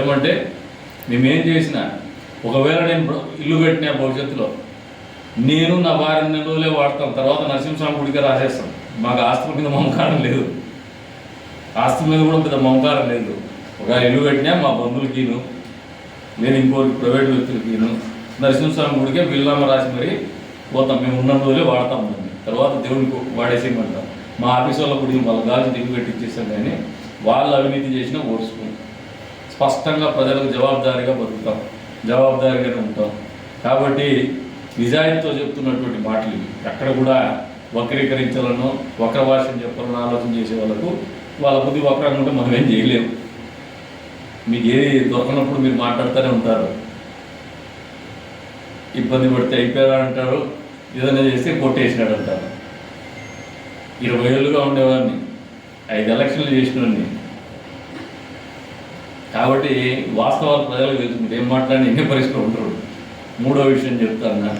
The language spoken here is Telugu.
ఏమంటే మేమేం చేసినా ఒకవేళ నేను ఇల్లు పెట్టిన భవిష్యత్తులో నేను నా భార్య నెలలే రోజులే వాడతాం తర్వాత నరసింహస్వామి గుడికి రాసేస్తాం మాకు ఆస్తుల మీద మమకారం లేదు. ఆస్తుల మీద కూడా పెద్ద మమకారం లేదు. ఒక ఇల్లు పెట్టినా మా బంధువులకిను నేను ఇంకోటి ప్రైవేట్ వ్యక్తులకిను నరసింహస్వామి గుడికే బిల్లామ రాసి మరి పోతాం. మేము ఉన్న రోజులే వాడతాం దాన్ని. తర్వాత దేవుడికి వాడేసేయమంటాం. మా ఆఫీస్ వాళ్ళ గుడికి వాళ్ళ గాలి దిగు ఇచ్చేసాం కానీ వాళ్ళు అవినీతి చేసిన ఓడ్చుకుని స్పష్టంగా ప్రజలకు జవాబుదారీగా బతుకుతాం జవాబుదారీగానే ఉంటాం కాబట్టి నిజాయితీతో చెప్తున్నటువంటి మాటలు ఇవి. ఎక్కడ కూడా వక్రీకరించాలనో వక్ర భాషను చెప్పాలని ఆలోచన చేసే వాళ్ళకు వాళ్ళ బుద్ధి వక్రంగా ఉంటే మనం ఏం చేయలేము. మీకు ఏది దొరకనప్పుడు మీరు మాట్లాడుతూనే ఉంటారు. ఇబ్బంది పడితే అయిపోయారా అంటారు ఏదైనా చేస్తే కొట్టేసినాడు అంటారు. ఇరవై ఏళ్ళుగా ఉండేవాడిని ఐదు ఎలక్షన్లు చేసినవాడిని కాబట్టి వాస్తవాలు ప్రజలకు తెలుసు మీరు ఏం మాట్లాడిన ఎన్ని పరిస్థితులు ఉంటారు. మూడో విషయం చెప్తాను.